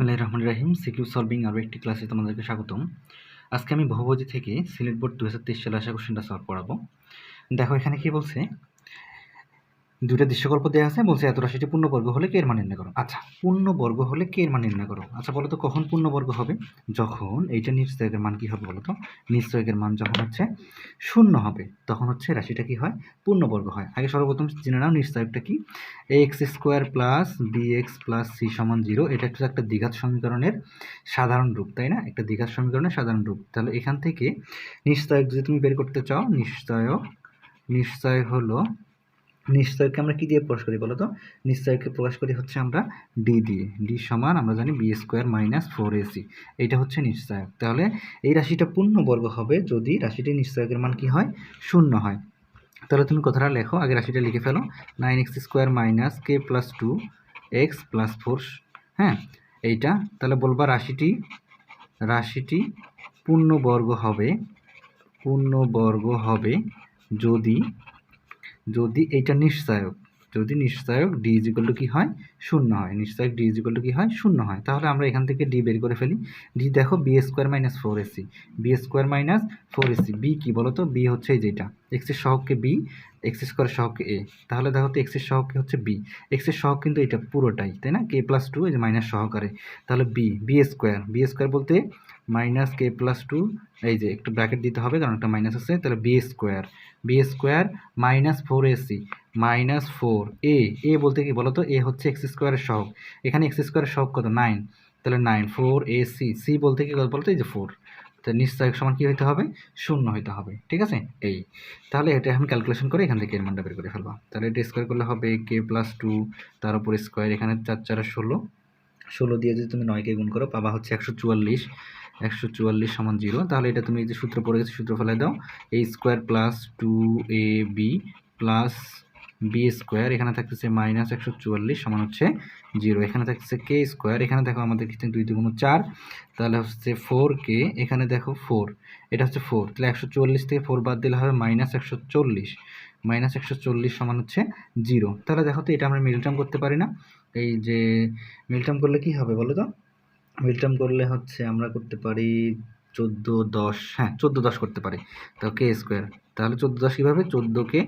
বিসমিল্লাহ রহমান রাহিম CQ solving আরও একটি ক্লাসে তোমাদেরকে স্বাগতম। আজকে আমি বহুবজি থেকে সিলেট বোর্ড দু হাজার তেইশ সালে আসা কোশ্চেনটা সলভ করাবো। দেখো, এখানে কি বলছে? দুটো দৃশ্যকল্প দেওয়া আছে, বলছে এত রাশিটি পূর্ণবর্গ হলে কে এর মান নির্ণয় করো? আচ্ছা পূর্ণবর্গ হলে কে এর মান নির্ণয় করো? আচ্ছা বলো তো কখন পূর্ণবর্গ হবে? যখন এইটা নিশ্চয়কের মান কি হবে বলো তো? নিশ্চয়কের মান যখন হচ্ছে শূন্য হবে, তখন হচ্ছে রাশিটা কি হয়? পূর্ণবর্গ হয়। আগে সর্বপ্রথম জেনে নাও নিশ্চয়কটা কি? X square plus b x plus c সমান জিরো, এটা হচ্ছে একটা দ্বিঘাত সমীকরণের সাধারণ রূপ, তাই না? একটা দ্বিঘাত সমীকরণের সাধারণ রূপ। তাহলে এখান থেকে নিশ্চয়ক যদি তুমি বের করতে চাও, নিশ্চয়ক, নিশ্চয় হলো নিশ্চয়কে আমরা কি দিয়ে প্রকাশ করি বলো তো? নিশ্চয়কে প্রকাশ করি হচ্ছে আমরা ডি দিয়ে। ডি সমান আমরা জানি b square minus four a c এইটা হচ্ছে নিশ্চয়ক। তাহলে এই রাশিটা পূর্ণবর্গ হবে যদি রাশিটি নিশ্চয়কের মান কি হয়? শূন্য হয়। তাহলে তুমি কথাটা লেখো, আগে রাশিটা লিখে ফেলো। Nine x square minus k plus two x plus four হ্যাঁ? এইটা, তাহলে বলবা রাশিটি রাশিটি পূর্ণবর্গ হবে পূর্ণবর্গ হবে যদি যদি এইটা নিশ্চয়ক যদি নিশ্চয়ক ডি ইজিকল টু কী হয়? শূন্য হয়। নিশ্চয়ক ডি ইজিকল টু কী হয়? শূন্য হয়। তাহলে আমরা এখান থেকে ডি বের করে ফেলি। ডি দেখো b square minus four a c b square minus four a c b কী বলো তো বি হচ্ছে এই যেটা এক্সের সহগকে বি এক্স স্কোয়ার সহগকে এ তাহলে দেখো তো এক্সের সহগকে হচ্ছে বি এক্সের সহগ কিন্তু এটা পুরোটাই, তাই না? কে প্লাস টু এই যে মাইনাস সহকারে। তাহলে b b square b square বলতে মাইনাস কে প্লাস টু এই যে একটু ব্র্যাকেট দিতে হবে, কারণ একটা মাইনাস আছে, তাহলে b square b square minus four a c minus four a a বলতে কি বলো তো এ হচ্ছে এক্স স্কোয়ারের সহগ, এখানে এক্স স্কোয়ারের সহগ কত? নাইন তাহলে nine four a c c বলতে কি বলতো? এই যে ফোর তো নিশ্চয় সমান কী হইতে হবে? শূন্য হইতে হবে, ঠিক আছে? এই, তাহলে এটা আমি ক্যালকুলেশন করে এখান থেকে এর মানটা বের করে ফেলবা। তাহলে এটা স্কোয়ার করলে হবে কে প্লাস টু তার উপর স্কোয়ার এখানে চার চার ষোলো ষোলো দিয়ে যদি তুমি নয়কে গুণ করো, পাবা হচ্ছে একশো চুয়াল্লিশ একশো চুয়াল্লিশ সমান জিরো। তাহলে এটা তুমি যে সূত্র পড়ে গেছে, সূত্র ফেলে দাও। A square plus two a b plus b square এখানে থাকতেছে মাইনাস একশো চুয়াল্লিশ সমান হচ্ছে জিরো। এখানে থাকতেছে কে স্কোয়ার এখানে দেখো আমাদের কিন্তু দুই দুগুণ চার। তাহলে হচ্ছে ফোর কে এখানে দেখো ফোর এটা হচ্ছে ফোর তাহলে একশো চুয়াল্লিশ থেকে ফোর বাদ দিলে হবে মাইনাস একশো চল্লিশ। মাইনাস একশো চল্লিশ সমান হচ্ছে জিরো। তাহলে দেখো তো এটা আমরা মিল টার্ম করতে পারি না। এই যে মিল টার্ম করলে কী হবে বলো তো? মিল টার্ম করলে হচ্ছে আমরা করতে পারি চোদ্দ দশ হ্যাঁ চোদ্দ দশ করতে পারি। তো কে স্কোয়ার তাহলে চোদ্দ দশ কীভাবে? চোদ্দোকে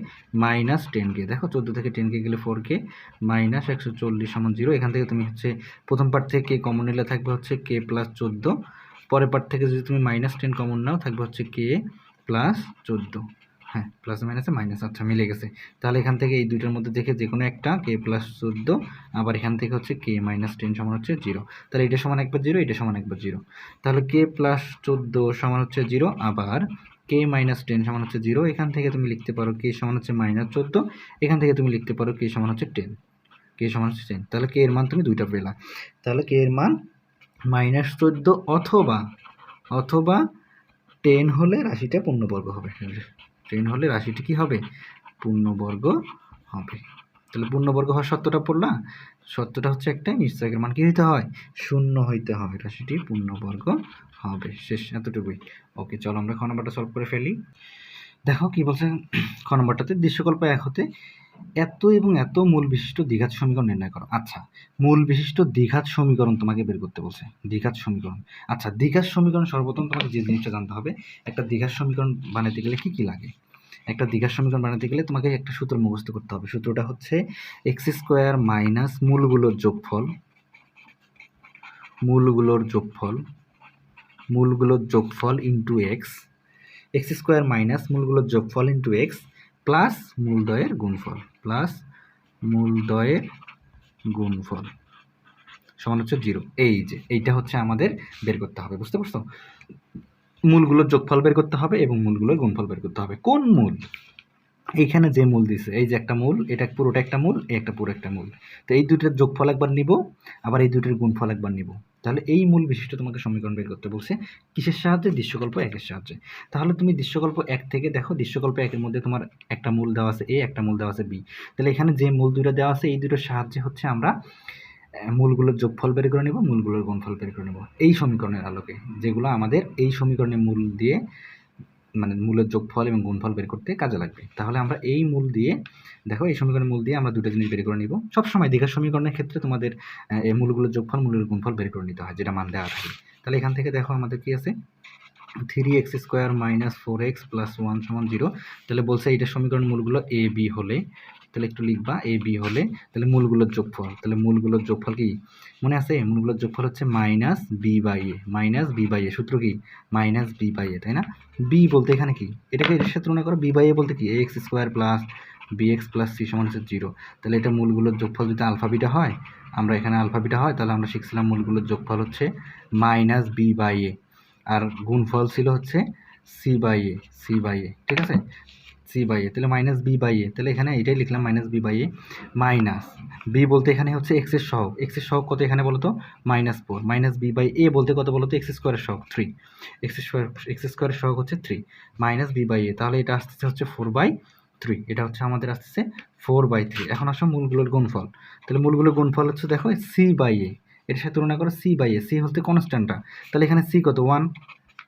মাইনাস টেনকে দেখো চোদ্দ থেকে টেনকে গেলে ফোরকে মাইনাস একশো চল্লিশ সমান জিরো এখান থেকে তুমি হচ্ছে প্রথম পার্ট থেকে কে কমন নিলে থাকবে হচ্ছে কে প্লাস চোদ্দ। পরের পার্ট থেকে যদি তুমি মাইনাস টেন কমন নাও, থাকবে হচ্ছে কে প্লাস চোদ্দ। হ্যাঁ প্লাস মাইনাসে মাইনাস আচ্ছা মিলে গেছে। তাহলে এখান থেকে এই দুইটার মধ্যে দেখে যে কোনো একটা কে প্লাস চোদ্দ, আবার এখান থেকে হচ্ছে কে মাইনাস টেন সমান হচ্ছে জিরো তাহলে এটা সমান একবার জিরো এটা সমান একবার জিরো তাহলে কে প্লাস চোদ্দ সমান হচ্ছে জিরো আবার কে মাইনাস টেন সমান হচ্ছে জিরো এখান থেকে তুমি লিখতে পারো কে সমান হচ্ছে মাইনাস চোদ্দ, এখান থেকে তুমি লিখতে পারো কে সমান হচ্ছে টেন কে সমান হচ্ছে টেন তাহলে কে এর মান তুমি দুইটা পেলা। তাহলে কে এর মান মাইনাস চোদ্দ অথবা অথবা টেন হলে রাশিটা পূর্ণবর্গ হবে। টেন হলে রাশিটি কী হবে? পূর্ণবর্গ হবে। তাহলে পূর্ণবর্গ হওয়ার সত্যটা পড়লা? সত্যটা হচ্ছে একটাই নিশ্চয়কের মান কী হইতে হয়? শূন্য হইতে হবে। রাশিটি পূর্ণবর্গ হবে। শেষ, এতটুকুই। ওকে, চলো আমরা খ নম্বরটা সলভ করে ফেলি। দেখো কি বলছে, খ নম্বরটাতে, দৃশ্যকল্প এক হতে এত এবং এত মূল বিশিষ্ট দ্বিঘাত সমীকরণ নির্ণয় করো। আচ্ছা মূল বিশিষ্ট দ্বিঘাত সমীকরণ তোমাকে বের করতে বলছে। দ্বিঘাত সমীকরণ। আচ্ছা দ্বিঘাত সমীকরণ সর্বপ্রথম তোমাকে যে জিনিসটা জানতে হবে, একটা দ্বিঘাত সমীকরণ বানাতে গেলে কি কি লাগে? একটা দ্বিঘাত সমীকরণ বানাতে গেলে তোমাকে একটা সূত্র মুখস্থ করতে হবে। সূত্রটা হচ্ছে এক্স স্কোয়ার মাইনাস মূলগুলোর যোগফল মূলগুলোর যোগফল মূলগুলোর যোগফল into x x square minus মূলগুলোর যোগফল ইন্টু এক্স প্লাস মূলদয়ের গুণফল প্লাস মূলদয়ের গুণফল। সমান হচ্ছে জিরো এই যে, এইটা হচ্ছে আমাদের বের করতে হবে, বুঝতে পারছ? মূলগুলোর যোগফল বের করতে হবে এবং মূলগুলোর গুণফল বের করতে হবে। কোন মূল? এইখানে যে মূল দিছে, এই যে একটা মূল, এটা পুরোটা একটা মূল, এই একটা পুরো একটা মূল। তো এই দুটোর যোগফল একবার নিব, আবার এই দুটোর গুণফল একবার নিব। তাহলে এই মূল বিশিষ্ট তোমাকে সমীকরণ বের করতে বলছে, কিসের সাহায্যে? দৃশ্যকল্প একের সাহায্যে। তাহলে তুমি দৃশ্যকল্প এক থেকে দেখো, দৃশ্যকল্প একের মধ্যে তোমার একটা মূল দেওয়া আছে এ, একটা মূল দেওয়া আছে বি। তাহলে এখানে যে মূল দুটো দেওয়া আছে, এই দুটোর সাহায্যে হচ্ছে আমরা মূলগুলোর যোগফল বের করে নেব, মূলগুলোর গুণফল বের করে নেব। এই সমীকরণের আলোকে যেগুলো আমাদের এই সমীকরণের মূল দিয়ে মানে মূলের যোগফল এবং গুণফল বের করতে কাজে লাগবে। তাহলে আমরা এই মূল দিয়ে, দেখো এই সমীকরণের মূল দিয়ে আমরা দুটো জিনিস বের করে নিব। সবসময় দীঘার সমীকরণের ক্ষেত্রে তোমাদের এই মূলগুলোর যোগফল, মূলের গুণফল বের করে নিতে হয়, যেটা মান দেওয়া থাকে। তাহলে এখান থেকে দেখো আমাদের কি আছে? Three x square minus four x plus one সমান জিরো তাহলে বলছে এইটা সমীকরণ মূলগুলো এ বি হলে, তাহলে একটু লিখবা এ বি হলে, তাহলে মূলগুলোর যোগফল, তাহলে মূলগুলোর যোগফল কি? মনে আছে? মূলগুলোর যোগফল হচ্ছে minus b by a minus b by a সূত্র কি? মাইনাস বি বাই এ তাই না? বি বলতে এখানে কি? এটাকে এর সাথে তুলনা করো বি বাই এ বলতে কি? A x square plus b x plus c সমান হচ্ছে জিরো তাহলে এটা মূলগুলোর যোগফল যদি আলফা বিটা হয়, আমরা এখানে আলফা বিটা হয়, তাহলে আমরা শিখছিলাম মূলগুলোর যোগফল হচ্ছে মাইনাস বি বাই এ আর গুণফল ছিল হচ্ছে c by a c by a ঠিক আছে? সি বাই এ তাহলে মাইনাস বি বাই এ তাহলে এখানে এটাই লিখলাম minus b by a minus b বলতে এখানে হচ্ছে এক্সের সহগ এক্সের সহগ কত এখানে বলতো? Minus four minus b by a বলতে কত বলতো? এক্স স্কোয়ারের সহগ থ্রি এক্স স্কোয়ার এক্স স্কোয়ারের হচ্ছে three minus b by a তাহলে এটা আসতেছে হচ্ছে ফোর বাই থ্রি এটা হচ্ছে আমাদের আসতেছে ফোর বাই থ্রি এখন আসো মূলগুলোর গুণফল, তাহলে মূলগুলোর গুণফল হচ্ছে দেখো সি বাই এ এর সাথে তুলনা করো সি বাই এ সি হচ্ছে কনস্ট্যান্টটা তাহলে এখানে সি কত? ওয়ান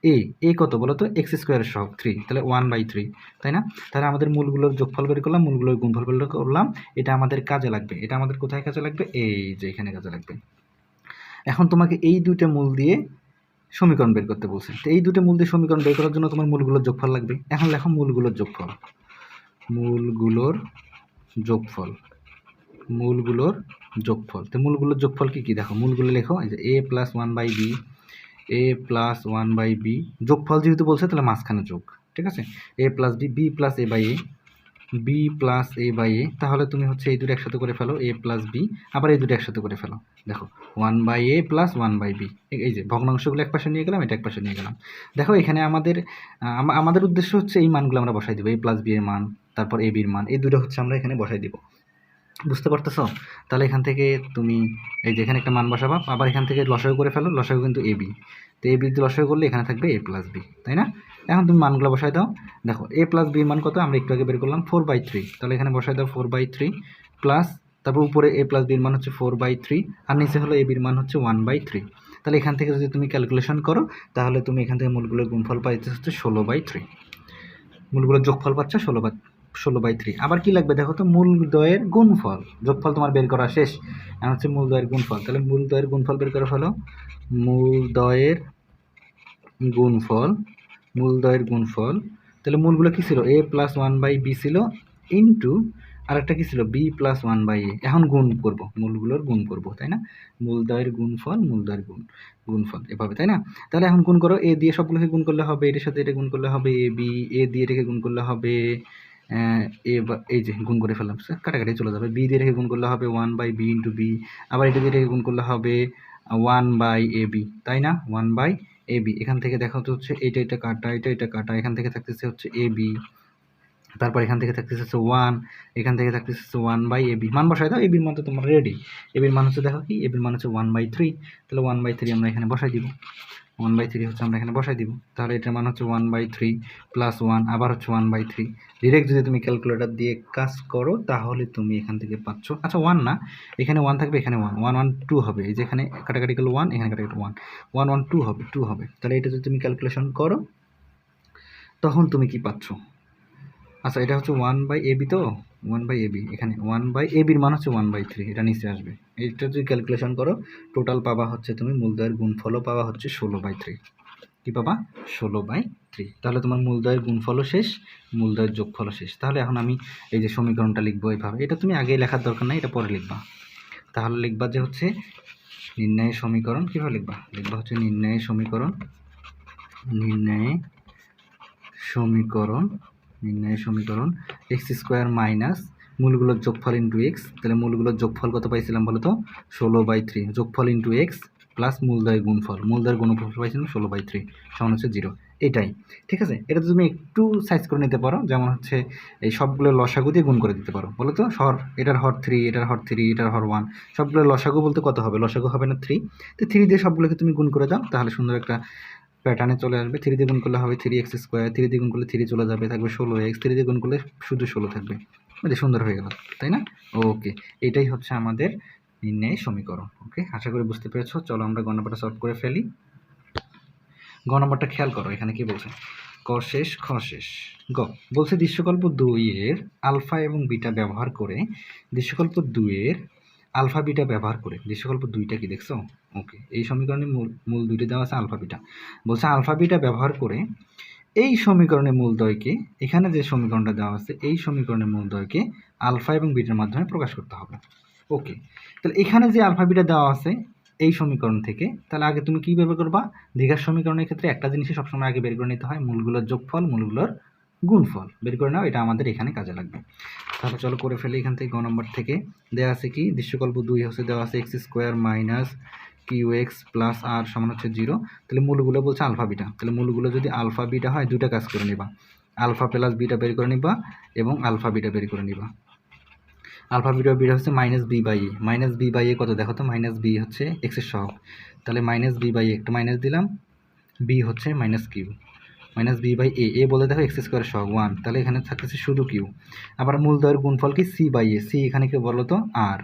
এ এ কত বলো তো এক্স স্কোয়ারের সহগ থ্রি তাহলে ওয়ান বাই থ্রি তাই না? তাহলে আমাদের মূলগুলোর যোগফল বের করলাম, মূলগুলোর গুণফল বের করলাম। এটা আমাদের কাজে লাগবে। এটা আমাদের কোথায় কাজে লাগবে? এই যে এখানে কাজে লাগবে। এখন তোমাকে এই দুইটা মূল দিয়ে সমীকরণ বের করতে বলছে। তো এই দুটো মূল দিয়ে সমীকরণ বের করার জন্য তোমার মূলগুলোর যোগফল লাগবে। এখন লেখো মূলগুলোর যোগফল। মূলগুলোর যোগফল। মূলগুলোর যোগফল। তো মূলগুলোর যোগফল কি কি? দেখো, মূলগুলো লেখো, এই যে a plus one by b a plus one by b যোগফল যেহেতু বলছে, তাহলে মাঝখানে যোগ, ঠিক আছে? A plus b b plus a by a b plus a by a তাহলে তুমি হচ্ছে এই দুটো একসাথে করে ফেলো এ প্লাস বি আবার এই দুটো একসাথে করে ফেলো। দেখো one by a plus one by b এই যে ভগ্নাংশগুলো এক পাশে নিয়ে গেলাম, এটা এক পাশে নিয়ে গেলাম। দেখো, এখানে আমাদের আমাদের উদ্দেশ্য হচ্ছে এই মানগুলো আমরা বসাই দিব এ প্লাস বি এর মান, তারপর এ বির মান, এই দুটো হচ্ছে আমরা এখানে বসাই দিব। বুঝতে পারতেছ? তাহলে এখান থেকে তুমি এই যে এখানে একটা মান বসাবা, আবার এখান থেকে লসাগু করে ফেলো, লসাগু কিন্তু এ বি। তো এ বি লসাগু করলে এখানে থাকবে এ প্লাস বি, তাই না? এখন তুমি মানগুলো বসাই দাও। দেখো, এ প্লাস বি মান কত? আমরা একটু আগে বের করলাম, ফোর বাই থ্রি। তাহলে এখানে বসাই দাও ফোর বাই থ্রি প্লাস, তারপর উপরে এ প্লাস বির মান হচ্ছে ফোর বাই থ্রি, আর নিচে হলো এ বির মান হচ্ছে ওয়ান বাই থ্রি। তাহলে এখান থেকে যদি তুমি ক্যালকুলেশন করো, তাহলে তুমি এখান থেকে মূলগুলোর গুণফল পাইতে হচ্ছে ষোলো বাই থ্রি। মূলগুলোর যোগফল পাচ্ছ ষোলো বাই ষোলো বাই থ্রি আবার কি লাগবে? দেখো তো, মূল দ্বয়ের গুণফল। যোগফল তোমার বের করা শেষ। এখন হচ্ছে মূল দ্বয়ের গুণফল। তাহলে মূল দ্বয়ের গুণফল বের করা ফেলো। মূল দ্বয়ের গুণফল, মূল দ্বয়ের গুণফল। তাহলে মূলগুলো কী ছিল? A plus one by b ছিল ইন্টু আর একটা কী ছিল? B plus one by a এখন গুণ করব। মূলগুলোর গুণ করব, তাই না? মূল দ্বয়ের গুণফল, মূল দ্বয়ের গুণ, গুণফল। এভাবে, তাই না? তাহলে এখন গুণ করো। এ দিয়ে সবগুলোকে গুণ করলে হবে, এটার সাথে এটা গুণ করলে হবে এ বি এ দিয়ে এটাকে গুণ করলে হবে এ বা, এই যে গুণ করে ফেললাম কাটাকাটি চলে যাবে। বি দিয়ে রেখে গুণ করলে হবে one by b into b আবার এটা দিয়ে রেখে গুণ করলে হবে ওয়ান বাই এ বি তাই না? ওয়ান বাই এ বি এখান থেকে দেখা হচ্ছে এটা এটা কাটা, এটা এটা কাটা, এখান থেকে থাকতেছে হচ্ছে এ বি তারপর এখান থেকে থাকতেছে হচ্ছে ওয়ান এখান থেকে থাকতেছে হচ্ছে ওয়ান বাই এ বি মান বসাই দাও এ বির মান তো তোমার রেডি এ বির মান হচ্ছে দেখো কি এ বির মান হচ্ছে ওয়ান বাই থ্রি তাহলে ওয়ান বাই থ্রি আমরা এখানে বসাই দিব। ওয়ান বাই থ্রি হচ্ছে আমরা এখানে বসাই দিব। তাহলে এটার মান হচ্ছে one by three plus one আবার হচ্ছে ওয়ান বাই থ্রি ডিরেক্ট যদি তুমি ক্যালকুলেটার দিয়ে কাজ করো, তাহলে তুমি এখান থেকে পাচ্ছ। আচ্ছা ওয়ান না, এখানে ওয়ান থাকবে, এখানে ওয়ান ওয়ান ওয়ান টু হবে। এই যে এখানে কাটাকাটি ওয়ান এখানে কাটাকাটি ওয়ান ওয়ান ওয়ান টু হবে টু হবে। তাহলে এটা যদি তুমি ক্যালকুলেশন করো, তখন তুমি কি পাচ্ছ? আচ্ছা এটা হচ্ছে ওয়ান বাই এ বি তো? ওয়ান বাই এ বি এখানে ওয়ান বাই এ বির মান হচ্ছে ওয়ান বাই থ্রি এটা নিচে আসবে। এইটা যদি ক্যালকুলেশন করো টোটাল পাবা হচ্ছে তুমি মূলদয়ের গুণফলও পাওয়া হচ্ছে ষোলো বাই থ্রি কী পাবা? ষোলো বাই থ্রি তাহলে তোমার মূলদয়ের গুণফলও শেষ, মূলদয়ের যোগফলও শেষ। তাহলে এখন আমি এই যে সমীকরণটা লিখব এইভাবে। এটা তুমি আগে লেখার দরকার নাই, এটা পরে লিখবা। তাহলে লিখবা যে হচ্ছে নির্ণয়ের সমীকরণ, কীভাবে লিখবা? লিখবা হচ্ছে নির্ণয়ের সমীকরণ, নির্ণয়ে সমীকরণ নির্ণয়ের সমীকরণ এক্স স্কোয়ার মাইনাস মূলগুলোর যোগফল ইন্টু এক্স তাহলে মূলগুলোর যোগফল কত পাইছিলাম বলো তো ষোলো বাই থ্রি যোগফল ইন্টু এক্স প্লাস মূলদয়ের গুণফল মূলদয়ের গুণফল পাইছিলাম ষোলো বাই থ্রি সমান হচ্ছে জিরো এটাই, ঠিক আছে? এটা তুমি একটু সাইজ করে নিতে পারো, যেমন হচ্ছে এই সবগুলো লসাগু দিয়ে গুণ করে দিতে পারো বলো তো হর, এটার হর থ্রি এটার হর থ্রি এটার হর ওয়ান সবগুলো লসাগু বলতে কত হবে? লসাগু হবে না থ্রি তো থ্রি দিয়ে সবগুলোকে তুমি গুণ করে দাও, তাহলে সুন্দর একটা প্যাটার্নে চলে আসবে। থ্রি দিয়ে গুণ করলে হবে থ্রি এক্স স্কোয়ার থ্রি দিয়ে গুণ করলে থ্রি চলে যাবে, থাকবে ষোলো এক্স থ্রি দিয়ে গুণ করলে শুধু ষোলো থাকবে। এটা সুন্দর হয়ে গেল, তাই না? ওকে এটাই হচ্ছে আমাদের নির্ণয় সমীকরণ ওকে আশা করি বুঝতে পেরেছ। চলো আমরা গ নম্বরটা সলভ করে ফেলি। গ নম্বরটা খেয়াল করো, এখানে কি বলছে? ক শেষ, খ শেষ। গ, বলছে দৃশ্যকল্প দুইয়ের আলফা এবং বিটা ব্যবহার করে, দৃশ্যকল্প দুইয়ের আলফা, বিটা ব্যবহার করে। দৃশ্যকল্প দুইটা কি দেখছ? ওকে এই সমীকরণে মূল মূল দুইটি দেওয়া আছে আলফা, বিটা। বলছে আলফা, বিটা ব্যবহার করে, এই সমীকরণের মূলদ্বয়কে এখানে যে সমীকরণটা দেওয়া আছে, এই সমীকরণের মূলদ্বয়কে আলফা এবং বিটার মাধ্যমে প্রকাশ করতে হবে। ওকে, তাহলে এখানে যে আলফা বিটা দেওয়া আছে এই সমীকরণ থেকে, তাহলে আগে তুমি কী ব্যবহার করবা? দীঘার সমীকরণের ক্ষেত্রে একটা জিনিসই সবসময় আগে বের করে নিতে হয়, মূলগুলোর যোগফল, মূলগুলোর গুণফল। বের করে নাও, এটা আমাদের এখানে কাজে লাগবে। তাহলে চলো করে ফেলি এখান থেকে গ নম্বর থেকে। দেওয়া আছে কি? দৃশ্যকল্প দুই হচ্ছে দেওয়া আছে x square minus q x plus r সমান হচ্ছে জিরো। তাহলে মূলগুলো বলছে আলফা বিটা। তাহলে মূলগুলো যদি আলফা বিটা হয় দুটা কাজ করে নিবা। আলফা প্লাস বিটা বের করে নিবা এবং আলফা বিটা বের করে নিবা। আলফা বিটা বিটা হচ্ছে minus b by a minus b by a কত? দেখো তো মাইনাস বি হচ্ছে এক্সের সহগ। তাহলে মাইনাস বি বাই একটা মাইনাস দিলাম। বি হচ্ছে minus q minus b by a a বলে দেখো এক্স স্কোয়ার সহগ ওয়ান তাহলে এখানে থাকতেছে শুধু কিউ আবার মূল দয়ের গুণফল কি? সি বাই এ সি এখানে কি বলো তো? আর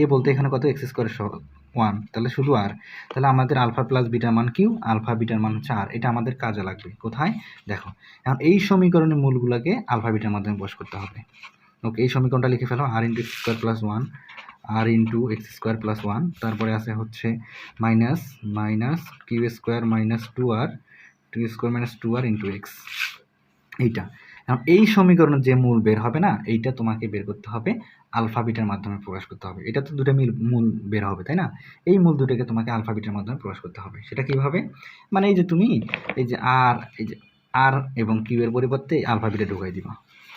এ বলতে এখানে কত? এক্স স্কোয়ার সহগ ওয়ান তাহলে শুধু আর তাহলে আমাদের আলফা প্লাস বিটার মান কিউ আলফা বিটার মান হচ্ছে আর এটা আমাদের কাজে লাগবে। কোথায়? দেখো। এখন এই সমীকরণের মূলগুলোকে আলফা বিটার মাধ্যমে বস করতে হবে। ওকে এই সমীকরণটা লিখে ফেলো r into x square plus one r into x square plus one তারপরে আছে হচ্ছে minus minus q square minus two r two square minus two r into x এইটা। এখন এই সমীকরণের যে মূল বের হবে না, এইটা তোমাকে বের করতে হবে আলফাবিটের মাধ্যমে প্রকাশ করতে হবে। এটা তো দুটো মিল, মূল বের হবে, তাই না? এই মূল দুটোকে তোমাকে আলফাবিটের মাধ্যমে প্রকাশ করতে হবে। সেটা কীভাবে? মানে এই যে তুমি, এই যে আর এই যে আর এবং কিউ এর পরিবর্তে আলফাবিটে ঢুকাই দিবা,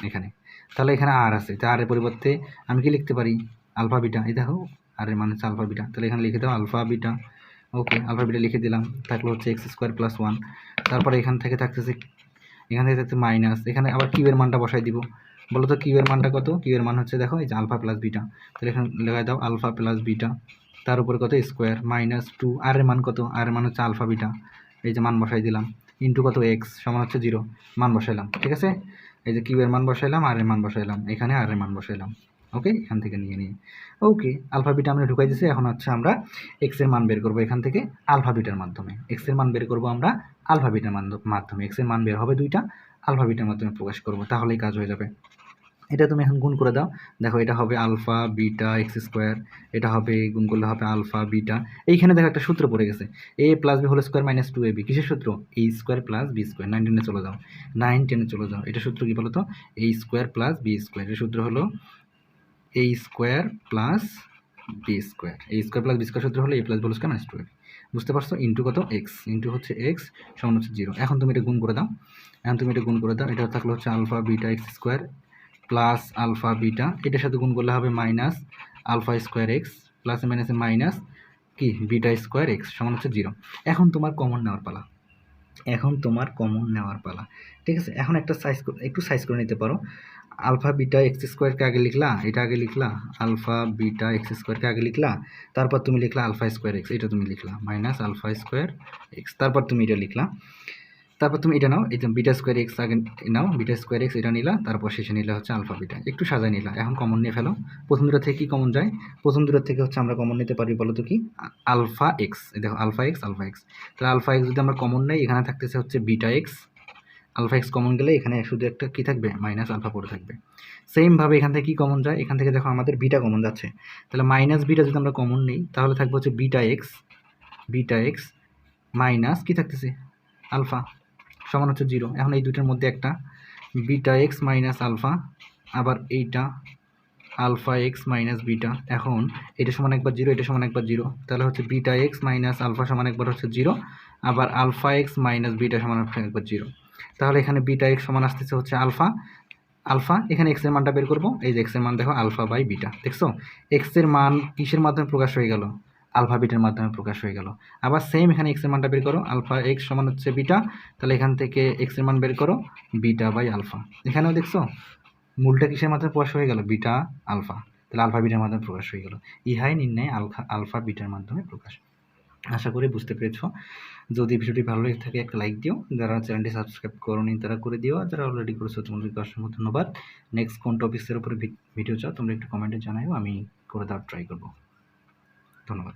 এখানে। তাহলে এখানে আর আছে। তো আর এর পরিবর্তে আমি কি লিখতে পারি? Alpha, beta. এই দেখো, আর এর মানে হচ্ছে আলফা, বিটা। তাহলে এখানে লিখে দাও alpha, beta. Okay, alpha, beta লিখে দিলাম। থাকলে হচ্ছে এক্স স্কোয়ার প্লাস ওয়ান। তারপরে এখান থেকে থাকতেছে, এখান থেকে থাকছে মাইনাস। এখানে আবার কিউ এর মানটা বসাই দিব। বলো তো মানটা কত? কিউ এর মান হচ্ছে দেখো, এই যে আলফা প্লাস বিটা। তাহলে এখানে লেখায় দাও আলফা প্লাস বিটা। তার উপরে কত? Square minus two. আর এর মান কত? আর এর মান হচ্ছে আলফা, বিটা। এই যে মান বসাই দিলাম। ইন্টু কত? এক্স। সমান হচ্ছে জিরো। মান বসাইলাম। ঠিক আছে? এই যে কিউ এর মান বসাইলাম, আর এর মান বসাইলাম। এখানে আর এর মান বসাইলাম। ওকে? এখান থেকে নিয়ে নিয়ে। ওকে, আলফা বিটা আমরা ঢুকাই দিয়েছি এখন হচ্ছে আমরা এক্সের মান বের করব এখান থেকে আলফাবিটার মাধ্যমে। এক্সের মান বের করব আমরা আলফা বিটার মাধ্যমে। এক্সের মান বের হবে দুইটা আলফাবিটার মাধ্যমে প্রকাশ করব। তাহলেই কাজ হয়ে যাবে। এটা তুমি এখন গুণ করে দাও। দেখো, এটা হবে আলফা, বিটা, এক্স স্কোয়ার, এটা হবে, গুণ করলে হবে আলফা, বিটা। এইখানে দেখো একটা সূত্র পড়ে গেছে। A plus b whole square minus two a b. কিসের সূত্র? A square plus b square. Nine টেনে চলে যাও। নাইন টেনে চলে যাও। এটা সূত্র কী বলো তো a square plus b square. এর সূত্র হলো a square plus b square. A square plus b square সূত্র হলো a plus whole square minus two বুঝতে পারছ? ইন্টু কত? এক্স। ইন্টু হচ্ছে এক্স সমান হচ্ছে জিরো। এখন তুমি এটা গুণ করে দাও। এখন তুমি এটা গুণ করে দাও। এটা থাকলে হচ্ছে alpha, beta, x square plus alpha beta. এটার সাথে গুণ করলে হবে minus alpha square x plus মাইনাসে মাইনাস কি? বিটা স্কোয়ার এক্স সমান হচ্ছে জিরো। এখন তোমার কমন নেওয়ার পালা। এখন তোমার কমন নেওয়ার পালা। ঠিক আছে? এখন একটা সাইজ একটু সাইজ করে নিতে পারো। আলফা বিটা এক্স স্কোয়ারকে আগে লিখলা? এটা আগে লিখলা? আলফা বিটা এক্স স্কোয়ারকে আগে লিখলা? তারপর তুমি লিখলা আলফা স্কোয়ার এক্স, এটা তুমি লিখলা। মাইনাস আলফা স্কোয়ার এক্স, তারপর তুমি এটা লিখলা। তারপর তুমি এটা নাও, এই বিটা স্কোয়ার এক্স আগে নাও বিটা স্কোয়ার এক্স এটা নিলা, তারপর শেষে নিলে হচ্ছে আলফা বিটা একটু সাজায় নিলা, এখন কমন নিয়ে ফেলো, প্রথম দুটো থেকে কি কমন যায়? প্রথম দুটো থেকে হচ্ছে আমরা কমন নিতে পারি বলো তো কি আলফা এক্স দেখো আলফা এক্স আলফা এক্স তাহলে আলফা এক্স যদি আমরা কমন নেই, এখানে থাকতেছে হচ্ছে beta x alpha x common গেলে এখানে শুধু একটা কী থাকবে? মাইনাস আলফা পড়ে থাকবে। সেমভাবে এখান থেকে কী কমন যায়? এখান থেকে দেখো আমাদের বিটা কমন যাচ্ছে, তাহলে মাইনাস বিটা যদি আমরা কমন নেই, তাহলে থাকবে হচ্ছে beta x beta x minus কী থাকতেছে? আলফা সমান হচ্ছে জিরো। এখন এই দুটোর মধ্যে একটা বিটা এক্স মাইনাস আলফা, আবার এইটা আলফা এক্স মাইনাস বিটা। এখন এটা সমান একবার জিরো, এটা সমান একবার জিরো। তাহলে হচ্ছে বিটা এক্স মাইনাস আলফা সমান একবার হচ্ছে জিরো, আবার আলফা এক্স মাইনাস বিটা সমান একবার জিরো। তাহলে এখানে বিটা এক্স সমান আসতেছে হচ্ছে আলফা। আলফা, এখানে এক্সের মানটা বের করব। এই যে এক্সের মান দেখো, আলফা বাই বিটা। দেখছ? এক্সের মান কিসের মাধ্যমে প্রকাশ হয়ে গেল? আলফা বিটার মাধ্যমে প্রকাশ হয়ে গেল। আবার সেম এখানে এক্সের মানটা বের করো, আলফা এক্স সমান হচ্ছে বিটা, তাহলে এখান থেকে এক্সের মান বের করো, বিটা বাই আলফা। এখানেও দেখছ? মূলটা কিসের মাধ্যমে প্রকাশ হয়ে গেল? Beta, alpha. তাহলে আলফা বিটার মাধ্যমে প্রকাশ হয়ে গেল। ইহাই নির্ণয় আলফা আলফা বিটার মাধ্যমে প্রকাশ। আশা করি বুঝতে পেরেছ। যদি ভিডিওটি ভালো লেগে থাকে, একটা লাইক দিও। যারা চ্যানেলটি সাবস্ক্রাইব করোনি, তারা করে দিও। যারা অলরেডি করেছ, তোমাদেরকে অসংখ্য ধন্যবাদ। নেক্সট কোন টপিক্সের উপরে ভিডিও চাও, তোমরা একটু কমেন্টে জানাও আমি করে দেওয়ার ট্রাই করব। ধন্যবাদ।